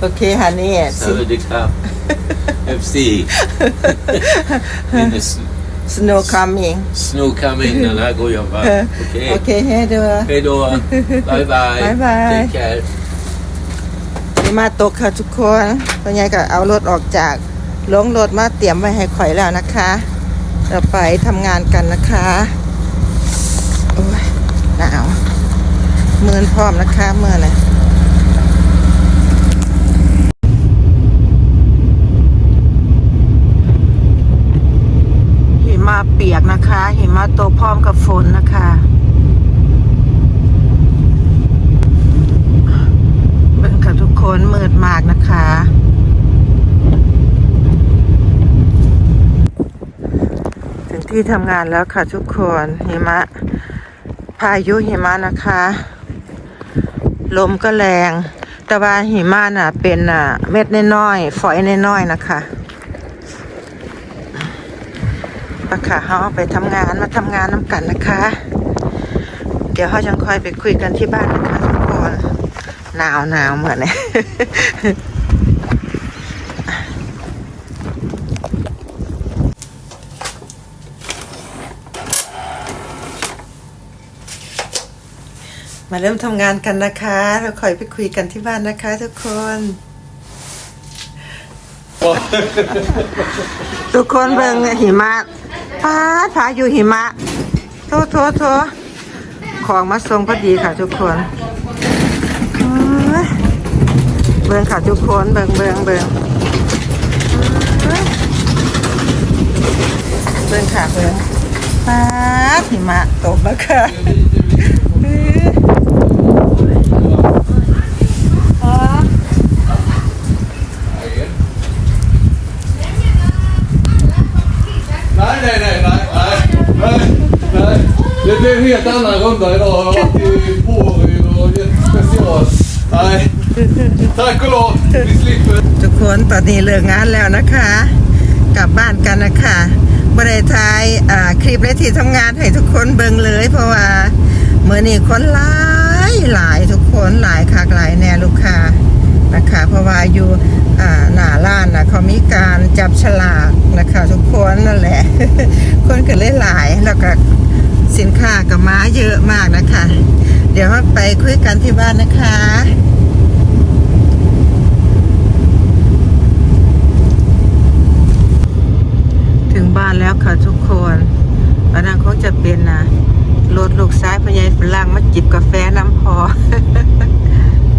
โอเคฮันนี่ Saudi Cup FC. In the s- snow coming snow coming and I go your back. โอ Okay. เคเฮ้เด้อ Hej då. Bye bye. Bye bye. Take care. นี่มาตกค่ะทุกคนปัญญาก็เอารถออกจากลงรถมาเตรียมไว้ให้ข่อยแล้วนะคะ เราไปทำงานกันนะคะโอ้ยหนาวเมือนพร้อมนะคะเมื่อนะหิมะ เปียกนะคะ หิมะตกพร้อมกับฝนนะคะ เบิ่งค่ะทุกคนมืดมากนะคะ ถึงที่ทำงานแล้วค่ะทุกคนหิมะ พายุหิมะนะคะ ลมก็แรง แต่ว่าหิมะน่ะ เป็นอะเม็ดน้อยๆฝอยน้อยๆนะคะ ปะค่ะเขาไปทำงานมาทำงานน้ำกันนะคะ เดี๋ยวเขาจังคอยไปคุยกันที่บ้านนะคะทุกคนหนาวหนาวเหมือนเนี่ยมาเริ่มทำงานกันนะคะเราคอยไปคุยกันที่บ้านนะคะทุกคน ทุกคนเบิ่งหิมะพาพาอยู่หิมะโทษโทษโทษของมาส่งพอดีค่ะทุกคนเบิ่งค่ะทุกคนเบิ่งเบิ่งเบิ่งเบิ่งค่ะเบิ่งปาหิมะตกแล้วค่ะเอ้ยอ๋อ Nej, nej, nej, nej, nej, nej, nej. Det blev en helt annan runda idag. Jag har varit i Borg och gett special. Nej. Tack och lov. Vi slipper. ทุกคนตอนนี้เลิกงานแล้วนะคะ กลับบ้านกันนะคะบริทายอ่าคลิปและที่ทำงานให้ทุกคนเบิ่งเลย เพราะว่าเมื่อนี้คนหลายหลายทุกคนหลายคักหลายแน่ลูกค้านะคะ เพราะว่าอยู่อ่าหน้าร้านนะเขามีการจับฉลากนะคะ ทุกคนนั่นแหละ คนก็เลยหลายแล้วก็ สินค้ากับม้าเยอะมากนะคะ เดี๋ยวเราไปคุยกันที่บ้านนะคะถึงบ้านแล้วค่ะทุกคนอันนั้นคงจะเป็นนะรถลูกซ้ายพญายฝรั่งมาจิบกาแฟน้ำพอ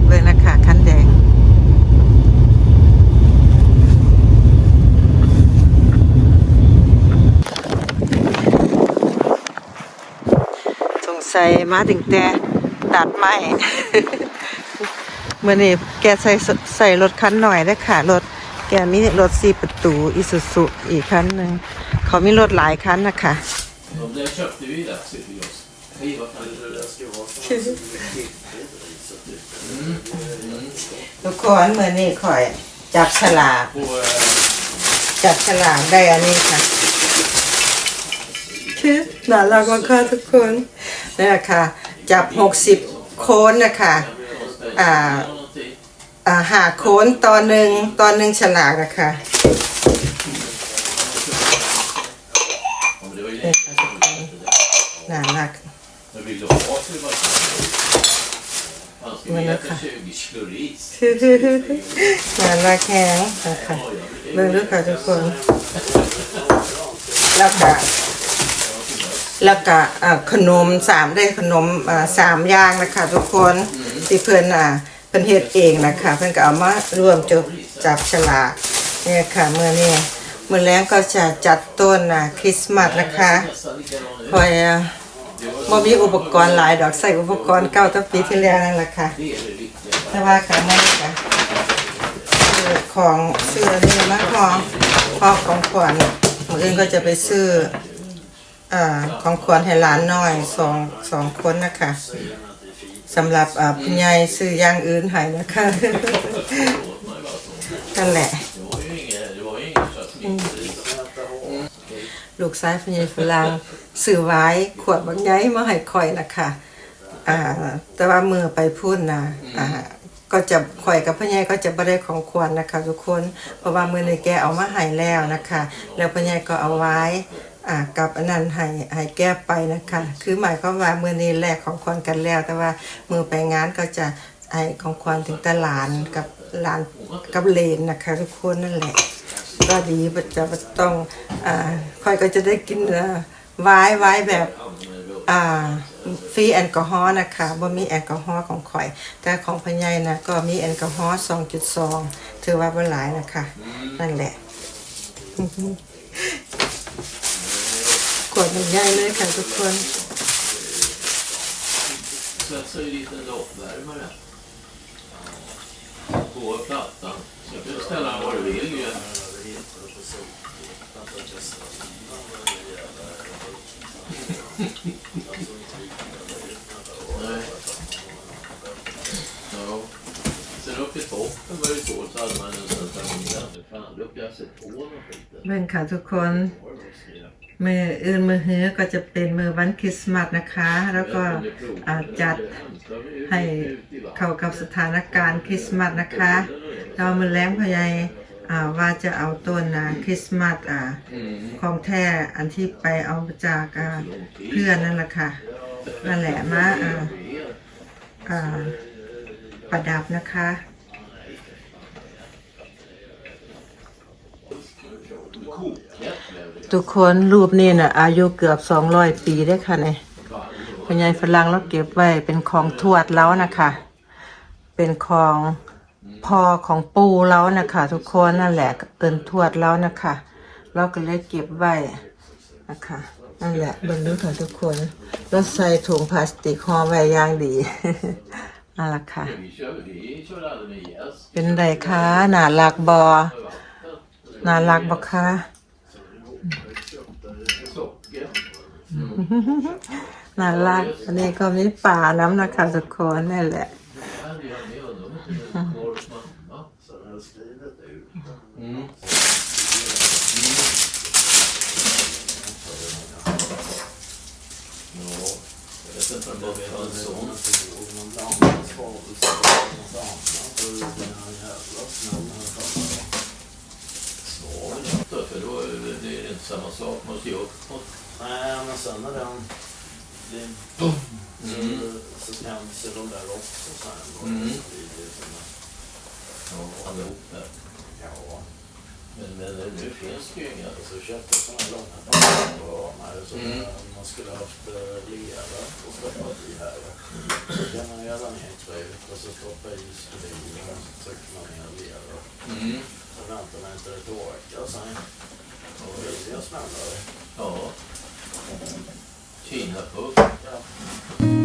เบิ่งนะคะคันแดง สงสัยมาถึงแต่ตัดไม้เมื่อนี้แกใส่สใส่รถคันหน่อยได้อค่ะรถแกมีรถสี่ประตูอิสุสุอีกคันหนึ่งเขามีรถหลายคันนะคะ Ja, det köpte vi aktier till oss. Hej, vad fan är det där ska vara? ทุกคนเมื่อนี้คอยจับฉลาก På, eh, จับฉลากได้อันนี้ค่ะคือน่ารักมากค่ะทุกคน นี่ยค่ะจับหกสิบโค้นนะคะอ่าอ่าหาโค้นตอนหนึ่งตอนหนึ่งฉลากนะคะหนาหนักมันนะคะหนาหนักแข็งนะคะเรื่องด้วค่ะทุกคนแล้วค่ะ แล้วก็ขนมสามได้ขนมสามอย่างนะคะทุกคนที่เพื่อนอ่าเพื่อนเฮ็ดเองนะคะเพื่อนก็เอามารวมจบจับฉลากเนี่ยค่ะเมื่อนี้เมื่อแรงก็จะจัดต้นอ่าคริสต์มาสนะคะคอยอะบ่มีอุปกรณ์หลายดอกใส่อุปกรณ์เก่าตั้งปีที่แล้วนั่นแหละค่ะ Det är det viktiga. แต่ว่าค่ะมันค่ะซื้อของซื้ออันนี้มาของของของขวัญมืออื่นก็จะไปซื้อ อของขวัญให้หลานน้อยสองสองคนนะคะสำหรับอ่าผู้ใหญ่ซื้ออย่างอื่นให้นะคะนั่นแหละ ลูกซ้ายพญายฝรั่งซื้อไว้ขวดบางใหญ่มาให้คอยนะคะอ่า แต่ว่ามือไปพูดนะอ่าก็จะข่อยกับพ่อใหญ่ก็จะบ่ได้ของควรนะคะ ทุกคนเพราะว่ามื้อนี้แกเอามาให้แล้วนะคะ แล้วพ่อใหญ่ก็เอาไว้ อ่ากับอันนั้นให้ให้แก้ไปนะคะ คือหมายความว่ามื้อนี้แลกของควรกันแล้ว แต่ว่ามือไปงานก็จะให้ของควรถึงแตหลานกับหลานกับเลนนะคะ ทุกคนนั่นแหละ ก็ดีจะต้องอ่าค่อยก็จะได้กินเอ่อไว้ไว้แบบอ่าฟรีแอลกอฮอล์นะคะบ่มีแอลกอฮอล์ของข่อย แต่ของพญายนะก็มีแอลกอฮอล์2.2ถือว่าบ่หลายนะคะ นั่นแหละ กดมันใหญ่เลยค่ะทุกคน Sen så är det lite loppvärmare. På plattan. Så jag kan ställa den var du vill ju. Nej. Ja. Sen uppe i toppen var det så, så hade man en sån där Fan, då uppe jag sett på någon skit. เบิ่งค่ะทุกคน มืออื่นมือเฮือก็จะเป็นมือวันคริสต์มาสนะคะ แล้วก็จัดให้เข้ากับสถานการณ์คริสต์มาสนะคะ เรามาแล้งพยายอ่าว่าจะเอาต้นนะคริสต์มาสอ่าของแท้อันที่ไปเอาจากเพื่อนนั่นแหละค่ะนั่นแหละมาอ่าอ่าประดับนะคะ ทุกคนรูปนี้น่ะ อายุเกือบสองร้อยปีได้ค่ะเนี่ยพญายฝรั่งเราเก็บไว้เป็นของทวดแล้วนะคะ เป็นของพ่อของปู่แล้วนะคะ ทุกคนนั่นแหละเอินทวดแล้วนะคะ เราก็เลยเก็บไว้นะคะนั่นแหละบิ่งดูค่ะทุกคนแล้วใส่ถุงพลาสติกห่อไว้อย่างดีนั่นแหละค่ะ เป็นไรคะน่ารักบอน่ารักบอคะ น่ารัก อันนี้ก็มีป่าน้ำนะคะทุกคนนี่แหละ Ja, det var med honom. Vår mamma. Mm. Ja, jag vet inte om det var en sån. Svavel inte, för då är det, det är inte samma sak. Man måste ju uppåt. Nej, men sen när den blir Mm. så, så tänds ju de där också sen. Mm. så blir det som en- Ja, allihop där. Ja, Men, men nu finns det ju inga. så köpte jag såna här långa ramar så Mm. där man skulle haft eh, lera och stoppat i här. Så kan man göra ner krut och så stoppa i skruv och så trycker man ner lera. Mm. Så väntar man inte det torkar sen. Då blir det ju smällare. Ja. Kinapuff. Ja.